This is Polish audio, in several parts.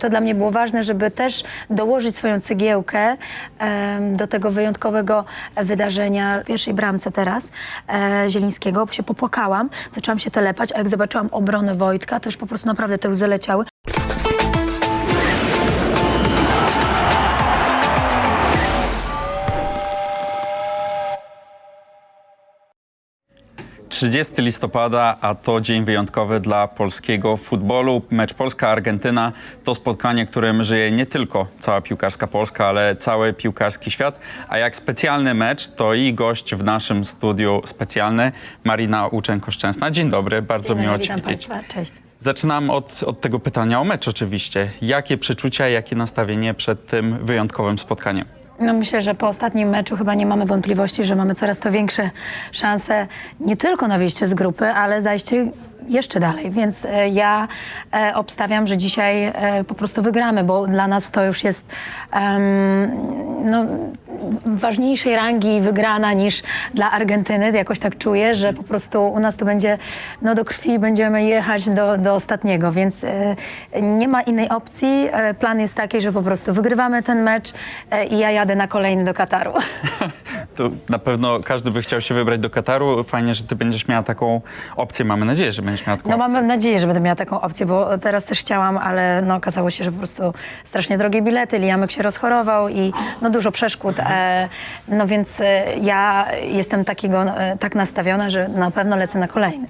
To dla mnie było ważne, żeby też dołożyć swoją cegiełkę do tego wyjątkowego wydarzenia w pierwszej bramce teraz e, Zielińskiego, się popłakałam, zaczęłam się telepać, a jak zobaczyłam obronę Wojtka, to już po prostu naprawdę te łzy leciały. - 30 listopada, a to dzień wyjątkowy dla polskiego futbolu. Mecz Polska-Argentyna to spotkanie, którym żyje nie tylko cała piłkarska Polska, ale cały piłkarski świat. A jak specjalny mecz, to i gość w naszym studiu specjalny, Marina Łuczenko-Szczęsna. Dzień dobry, bardzo Dzień miło Cię widzieć. Państwa. Cześć. Zaczynam od, od tego pytania o mecz oczywiście. Jakie przeczucia, jakie nastawienie przed tym wyjątkowym spotkaniem? No myślę, że po ostatnim meczu chyba nie mamy wątpliwości, że mamy coraz to większe szanse nie tylko na wyjście z grupy, ale zajście jeszcze dalej. Więc e, ja e, obstawiam, że dzisiaj e, po prostu wygramy, bo dla nas to już jest em, no, ważniejszej rangi wygrana niż dla Argentyny. Jakoś tak czuję, że po prostu u nas to będzie no, do krwi, będziemy jechać do, do ostatniego, więc e, nie ma innej opcji. E, plan jest taki, że po prostu wygrywamy ten mecz e, i ja jadę na kolejny do Kataru. To na pewno każdy by chciał się wybrać do Kataru. Fajnie, że ty będziesz miała taką opcję. Mamy nadzieję, że będziesz miała taką No opcję. mam nadzieję, że będę miała taką opcję, bo teraz też chciałam, ale no okazało się, że po prostu strasznie drogie bilety, Liamek się rozchorował i no dużo przeszkód. E, no więc e, ja jestem takiego, e, tak nastawiona, że na pewno lecę na kolejny.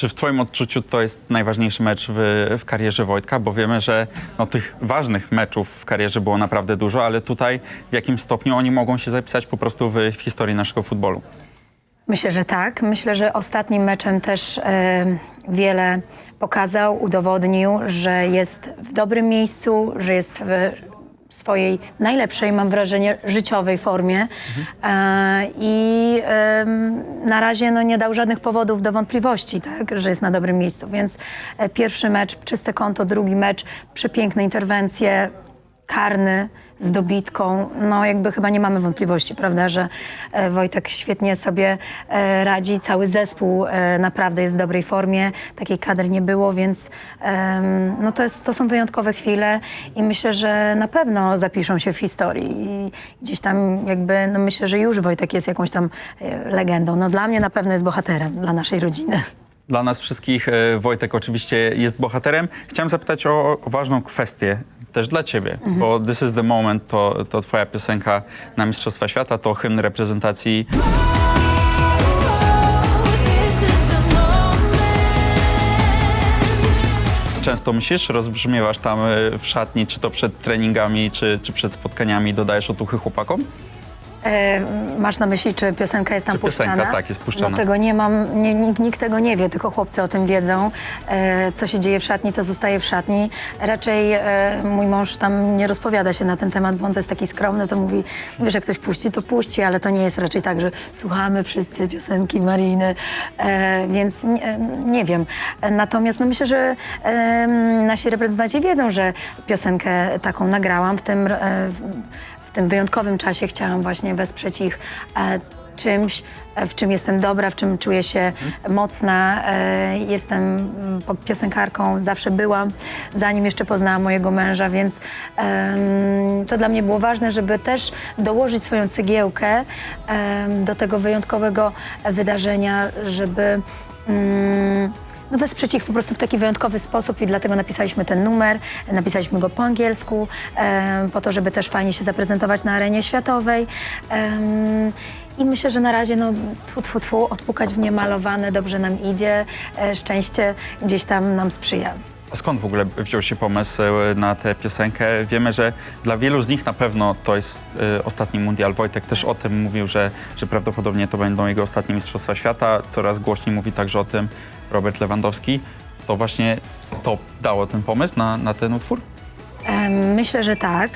Czy w Twoim odczuciu to jest najważniejszy mecz w, w karierze Wojtka? Bo wiemy, że no, tych ważnych meczów w karierze było naprawdę dużo, ale tutaj w jakim stopniu oni mogą się zapisać po prostu w, w historii naszego futbolu? Myślę, że tak. Myślę, że ostatnim meczem też e, wiele pokazał, udowodnił, że jest w dobrym miejscu, że jest w swojej najlepszej, mam wrażenie, życiowej formie e, i na razie no, nie dał żadnych powodów do wątpliwości, tak, że jest na dobrym miejscu. Więc e, pierwszy mecz, czyste konto, drugi mecz, przepiękne interwencje, karny z dobitką, no jakby chyba nie mamy wątpliwości, prawda, że e, Wojtek świetnie sobie e, radzi, cały zespół e, naprawdę jest w dobrej formie, takiej kadry nie było, więc no to, jest, to są wyjątkowe chwile i myślę, że na pewno zapiszą się w historii. I gdzieś tam jakby, no myślę, że już Wojtek jest jakąś tam legendą, no dla mnie na pewno jest bohaterem, dla naszej rodziny. Dla nas wszystkich Wojtek oczywiście jest bohaterem. Chciałem zapytać o ważną kwestię też dla ciebie, bo This is the Moment to, to twoja piosenka na Mistrzostwa Świata, to hymn reprezentacji. Często myślisz, rozbrzmiewasz tam e, w szatni, czy to przed treningami, czy, czy przed spotkaniami, dodajesz otuchy chłopakom? E, masz na myśli, czy piosenka jest tam Czy piosenka, puszczana? tak, jest puszczana. No tego nie mam, nie, nikt, nikt tego nie wie, tylko chłopcy o tym wiedzą. E, co się dzieje w szatni, to zostaje w szatni. Raczej e, mój mąż tam nie rozpowiada się na ten temat, bo on to jest taki skromny, to mówi, wiesz, jak ktoś puści, to puści, ale to nie jest raczej tak, że słuchamy wszyscy piosenki Mariny, e, więc nie, nie wiem. Natomiast no myślę, że e, nasi reprezentanci wiedzą, że piosenkę taką nagrałam w tym... E, w, tym wyjątkowym czasie chciałam właśnie wesprzeć ich e, czymś, e, w czym jestem dobra, w czym czuję się mocna. E, jestem mm, piosenkarką, zawsze byłam, zanim jeszcze poznałam mojego męża, więc to dla mnie było ważne, żeby też dołożyć swoją cegiełkę do tego wyjątkowego wydarzenia, żeby... No wesprzeć ich po prostu w taki wyjątkowy sposób i dlatego napisaliśmy ten numer, napisaliśmy go po angielsku, po to, żeby też fajnie się zaprezentować na arenie światowej. I myślę, że na razie no, tfu, tfu, tfu, odpukać w niemalowane, dobrze nam idzie, e, szczęście gdzieś tam nam sprzyja. A skąd w ogóle wziął się pomysł e, na tę piosenkę? Wiemy, że dla wielu z nich na pewno to jest e, ostatni mundial. Wojtek też o tym mówił, że, że prawdopodobnie to będą jego ostatnie Mistrzostwa Świata. Coraz głośniej mówi także o tym Robert Lewandowski. To właśnie to dało ten pomysł na, na ten utwór? Myślę, że tak.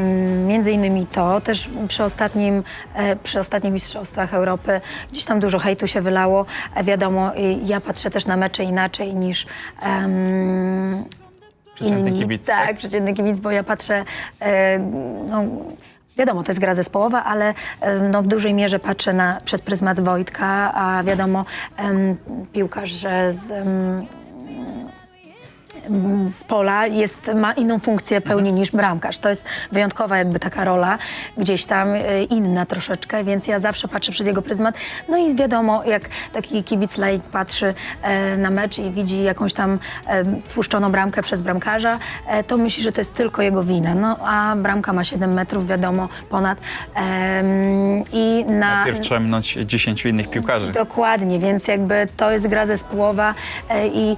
Mm, Między innymi to, też przy, ostatnim, e, przy ostatnich Mistrzostwach Europy gdzieś tam dużo hejtu się wylało. E, Wiadomo, ja patrzę też na mecze inaczej niż em, Przeciętny inni. kibic, Tak, tak? przeciętny kibic, bo ja patrzę, e, no, wiadomo, to jest gra zespołowa, ale no, w dużej mierze patrzę na, przez pryzmat Wojtka, a wiadomo, em, piłkarz że z... z pola jest, ma inną funkcję pełni niż bramkarz. To jest wyjątkowa jakby taka rola, gdzieś tam e, inna troszeczkę, więc ja zawsze patrzę przez jego pryzmat. No i wiadomo, jak taki kibic laik patrzy e, na mecz i widzi jakąś tam puszczoną bramkę przez bramkarza, e, to myśli, że to jest tylko jego wina. No a bramka ma 7 metrów, wiadomo, ponad. I na... Najpierw trzeba minąć 10 innych piłkarzy. Dokładnie, więc jakby to jest gra zespołowa e, i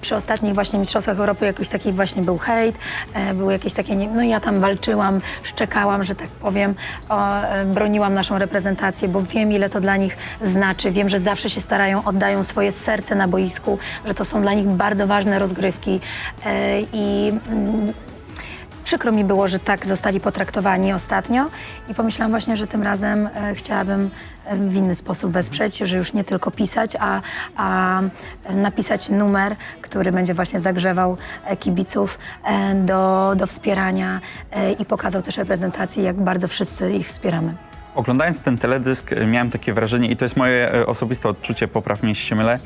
przy ostatnich właśnie Mistrzostwach Europy jakiś taki właśnie był hejt, e, były jakieś takie, no ja tam walczyłam, szczekałam, że tak powiem, o, e, broniłam naszą reprezentację, bo wiem ile to dla nich znaczy, wiem, że zawsze się starają, oddają swoje serce na boisku, że to są dla nich bardzo ważne rozgrywki e, i mm, Przykro mi było, że tak zostali potraktowani ostatnio i pomyślałam właśnie, że tym razem e, chciałabym e, w inny sposób wesprzeć, że już nie tylko pisać, a, a napisać numer, który będzie właśnie zagrzewał e, kibiców e, do, do wspierania i pokazał też reprezentacji, jak bardzo wszyscy ich wspieramy. Oglądając ten teledysk miałem takie wrażenie i to jest moje osobiste odczucie, popraw mnie, jeśli się mylę.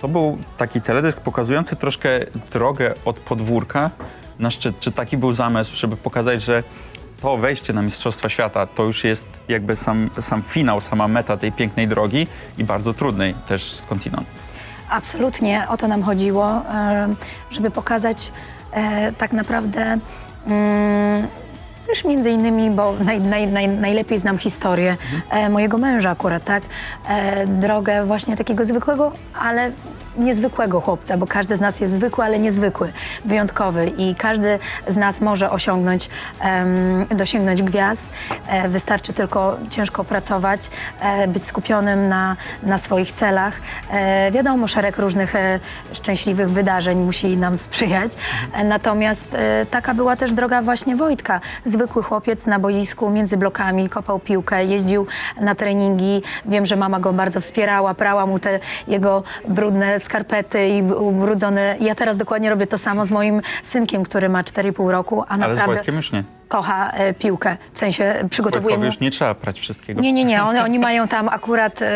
To był taki teledysk pokazujący troszkę drogę od podwórka na szczyt. Czy taki był zamysł, żeby pokazać, że to wejście na Mistrzostwa Świata to już jest jakby sam, sam finał, sama meta tej pięknej drogi i bardzo trudnej też skądinąd. Absolutnie o to nam chodziło, e, żeby pokazać e, tak naprawdę mm, też między innymi, bo naj, naj, naj, najlepiej znam historię e, mojego męża akurat, tak? E, drogę właśnie takiego zwykłego, ale niezwykłego chłopca, bo każdy z nas jest zwykły, ale niezwykły, wyjątkowy i każdy z nas może osiągnąć, em, dosięgnąć gwiazd. E, wystarczy tylko ciężko pracować, e, być skupionym na, na swoich celach. E, wiadomo, szereg różnych e, szczęśliwych wydarzeń musi nam sprzyjać. E, natomiast e, taka była też droga właśnie Wojtka. Zwykły chłopiec na boisku, między blokami, kopał piłkę, jeździł na treningi. Wiem, że mama go bardzo wspierała, prała mu te jego brudne skarpety i ubrudzone. Ja teraz dokładnie robię to samo z moim synkiem, który ma 4,5 roku, a Ale z naprawdę Wojtkiem już nie. Kocha e, piłkę. W sensie przygotowuje Wojtkowi mu... już nie trzeba prać wszystkiego. Nie, nie, nie. Oni, oni mają tam akurat e,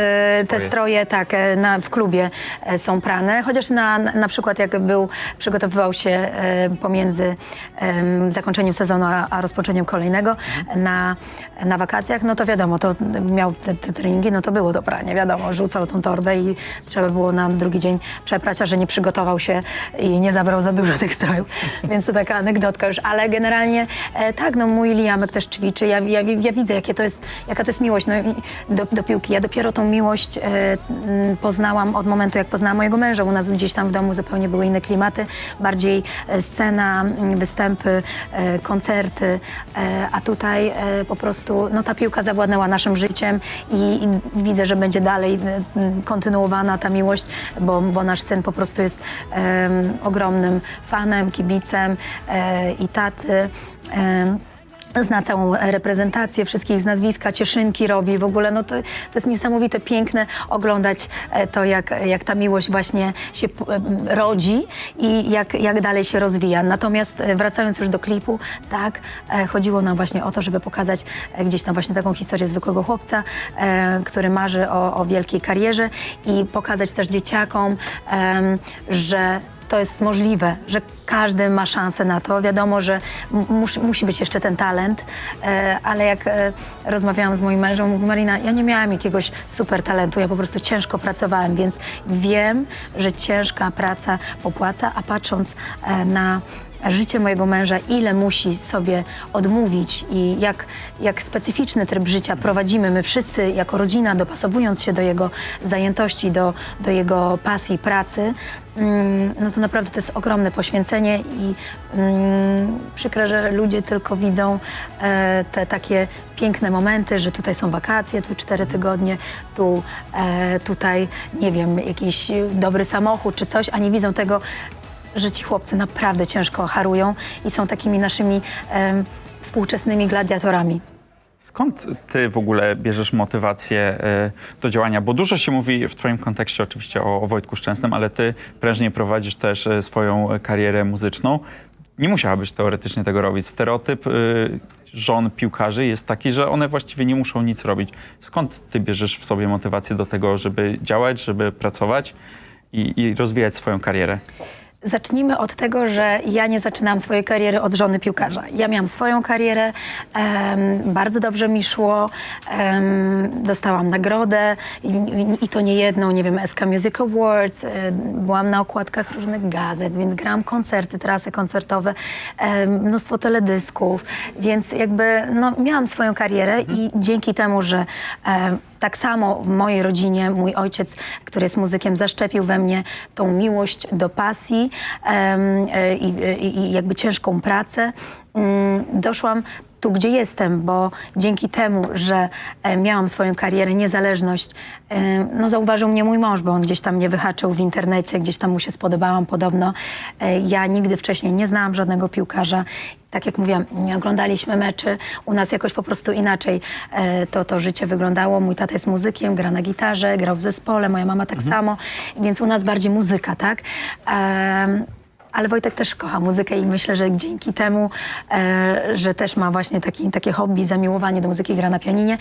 te Swoje. stroje, tak, e, na, w klubie e, są prane. Chociaż na, na przykład jak był, przygotowywał się e, pomiędzy em, zakończeniem sezonu a, a rozpoczęciem kolejnego na, na wakacjach, no to wiadomo, to miał te, te treningi, no to było do prania, wiadomo, rzucał tą torbę i trzeba było na drugi dzień przeprać, a że nie przygotował się i nie zabrał za dużo tych strojów. Więc to taka anegdotka już, ale generalnie e, tak, no mój Liamek też ćwiczy, ja, ja, ja widzę, jakie to jest, jaka to jest miłość no, do, do piłki. Ja dopiero tą miłość e, m, poznałam od momentu, jak poznałam mojego męża. U nas gdzieś tam w domu zupełnie były inne klimaty, bardziej e, scena, m, występy, e, koncerty, e, a tutaj e, po prostu no, ta piłka zawładnęła naszym życiem i, i widzę, że będzie dalej e, m, kontynuowana ta miłość, bo, bo nasz syn po prostu jest em, ogromnym fanem, kibicem e, i taty. Zna całą reprezentację, wszystkich z nazwiska, cieszynki robi. W ogóle no to, to jest niesamowite, piękne oglądać e, to, jak, jak ta miłość właśnie się rodzi i jak, jak dalej się rozwija. Natomiast e, wracając już do klipu, tak, e, chodziło nam właśnie o to, żeby pokazać gdzieś tam właśnie taką historię zwykłego chłopca, który marzy o, o wielkiej karierze i pokazać też dzieciakom, że to jest możliwe, że każdy ma szansę na to. Wiadomo, że m- musi, być jeszcze ten talent, e, ale jak e, rozmawiałam z moim mężem, mówi Marina, ja nie miałam jakiegoś super talentu, ja po prostu ciężko pracowałem, więc wiem, że ciężka praca popłaca, a patrząc e, na życie mojego męża, ile musi sobie odmówić i jak, jak specyficzny tryb życia prowadzimy my wszyscy jako rodzina, dopasowując się do jego zajętości, do, do jego pasji, pracy, mm, no to naprawdę to jest ogromne poświęcenie i mm, przykre, że ludzie tylko widzą e, te takie piękne momenty, że tutaj są wakacje, tu cztery tygodnie, tu e, tutaj, nie wiem, jakiś dobry samochód czy coś, a nie widzą tego, że ci chłopcy naprawdę ciężko harują i są takimi naszymi współczesnymi gladiatorami. Skąd ty w ogóle bierzesz motywację e, do działania? Bo dużo się mówi w twoim kontekście oczywiście o, o Wojtku Szczęsnym, ale ty prężnie prowadzisz też e, swoją karierę muzyczną. Nie musiałabyś teoretycznie tego robić. Stereotyp e, żon piłkarzy jest taki, że one właściwie nie muszą nic robić. Skąd ty bierzesz w sobie motywację do tego, żeby działać, żeby pracować i, i rozwijać swoją karierę? Zacznijmy od tego, że ja nie zaczynałam swojej kariery od żony piłkarza. Ja miałam swoją karierę, bardzo dobrze mi szło, dostałam nagrodę i, i, to nie jedną, nie wiem, SK Music Awards, e, byłam na okładkach różnych gazet, więc grałam koncerty, trasy koncertowe, em, mnóstwo teledysków, więc jakby no, miałam swoją karierę i dzięki temu, że tak samo w mojej rodzinie mój ojciec, który jest muzykiem, zaszczepił we mnie tą miłość do pasji e, i, i, i jakby ciężką pracę. Mm, Doszłam tu, gdzie jestem, bo dzięki temu, że e, miałam swoją karierę, niezależność, e, no zauważył mnie mój mąż, bo on gdzieś tam mnie wyhaczył w internecie, gdzieś tam mu się spodobałam podobno. E, Ja nigdy wcześniej nie znałam żadnego piłkarza. Tak jak mówiłam, nie oglądaliśmy meczy, u nas jakoś po prostu inaczej e, to, to życie wyglądało. Mój tata jest muzykiem, gra na gitarze, grał w zespole, moja mama tak samo, więc u nas bardziej muzyka, tak? Em, ale Wojtek też kocha muzykę i myślę, że dzięki temu, e, że też ma właśnie taki, takie hobby, zamiłowanie do muzyki, gra na pianinie,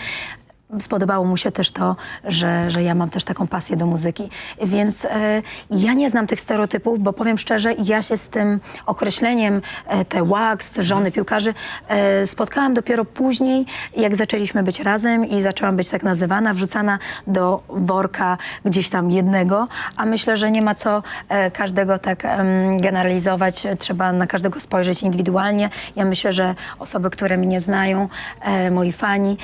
spodobało mu się też to, że, że ja mam też taką pasję do muzyki. Więc e, ja nie znam tych stereotypów, bo powiem szczerze, ja się z tym określeniem e, te wax, żony piłkarzy e, spotkałam dopiero później, jak zaczęliśmy być razem i zaczęłam być tak nazywana, wrzucana do worka gdzieś tam jednego, a myślę, że nie ma co każdego tak generalizować, trzeba na każdego spojrzeć indywidualnie. Ja myślę, że osoby, które mnie znają, moi fani,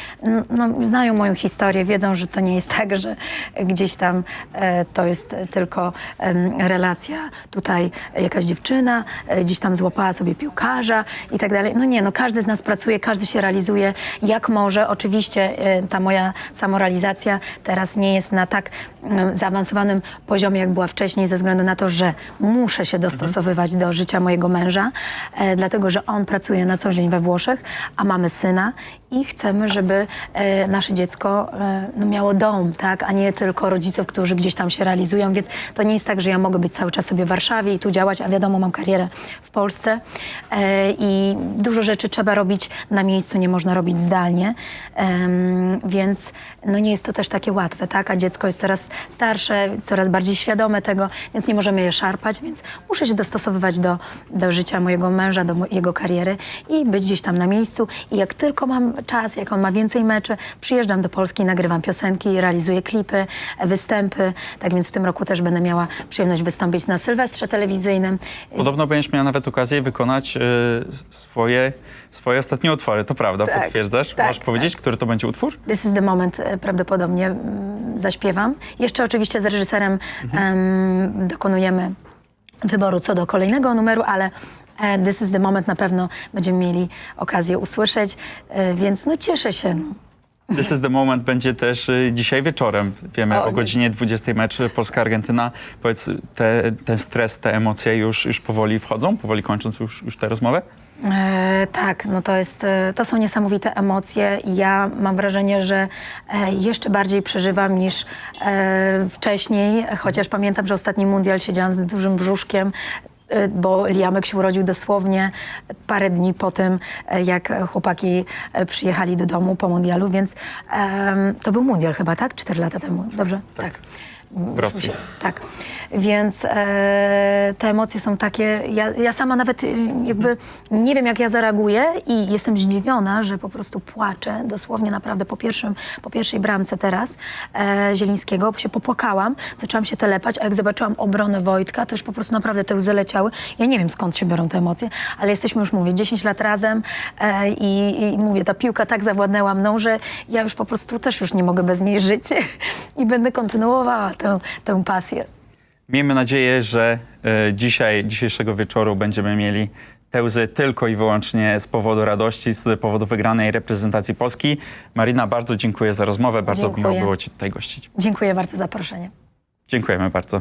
no, znają moją historię, wiedzą, że to nie jest tak, że gdzieś tam e, to jest tylko relacja, tutaj jakaś dziewczyna e, gdzieś tam złapała sobie piłkarza i tak dalej. No nie, no każdy z nas pracuje, każdy się realizuje jak może. Oczywiście e, ta moja samorealizacja teraz nie jest na tak zaawansowanym poziomie, jak była wcześniej, ze względu na to, że muszę się dostosowywać do życia mojego męża, dlatego że on pracuje na co dzień we Włoszech, a mamy syna i chcemy, żeby nasze dziecko e, no, miało dom, tak, a nie tylko rodziców, którzy gdzieś tam się realizują, więc to nie jest tak, że ja mogę być cały czas sobie w Warszawie i tu działać, a wiadomo, mam karierę w Polsce e, i dużo rzeczy trzeba robić na miejscu, nie można robić zdalnie, więc no nie jest to też takie łatwe, tak, a dziecko jest coraz starsze, coraz bardziej świadome tego, więc nie możemy je szarpać, więc muszę się dostosowywać do, do życia mojego męża, do jego kariery i być gdzieś tam na miejscu i jak tylko mam czas, jak on ma więcej meczy, przyjeżdżam do Polski, nagrywam piosenki, realizuję klipy, występy, tak więc w tym roku też będę miała przyjemność wystąpić na Sylwestrze telewizyjnym. Podobno będziesz miała nawet okazję wykonać e, swoje, swoje ostatnie utwory, to prawda, Tak, potwierdzasz? tak, Możesz powiedzieć, który to będzie utwór? This is the moment e, prawdopodobnie mm, zaśpiewam. Jeszcze oczywiście z reżyserem em, dokonujemy wyboru co do kolejnego numeru, ale e, This is the moment na pewno będziemy mieli okazję usłyszeć, e, więc no cieszę się. This is the moment będzie też y, dzisiaj wieczorem. Wiemy O, o nie. godzinie 20 mecz Polska-Argentyna. Powiedz, te, ten stres, te emocje już, już powoli wchodzą, powoli kończąc już, już tę rozmowę? E, tak, no to jest, e, to są niesamowite emocje. Ja mam wrażenie, że e, jeszcze bardziej przeżywam niż e, wcześniej, chociaż pamiętam, że ostatni mundial siedziałam z dużym brzuszkiem, bo Liamek się urodził dosłownie parę dni po tym, e, jak chłopaki e, przyjechali do domu po mundialu, więc em, to był mundial chyba, tak? Cztery lata temu, dobrze? Tak. W Rosji. Tak, więc e, te emocje są takie, ja, ja sama nawet y, jakby nie wiem jak ja zareaguję i jestem zdziwiona, że po prostu płaczę, dosłownie naprawdę po, pierwszym, po pierwszej bramce teraz e, Zielińskiego się popłakałam, zaczęłam się telepać, a jak zobaczyłam obronę Wojtka, to już po prostu naprawdę te łzy leciały. Ja nie wiem skąd się biorą te emocje, ale jesteśmy już, mówię, 10 lat razem e, i, i mówię, ta piłka tak zawładnęła mną, że ja już po prostu też już nie mogę bez niej żyć i będę kontynuowała tę, tę pasję. Miejmy nadzieję, że e, dzisiaj, dzisiejszego wieczoru będziemy mieli te łzy tylko i wyłącznie z powodu radości, z powodu wygranej reprezentacji Polski. Marina, bardzo dziękuję za rozmowę, bardzo Dziękuję. miło było Ci tutaj gościć. Dziękuję bardzo za zaproszenie. Dziękujemy bardzo.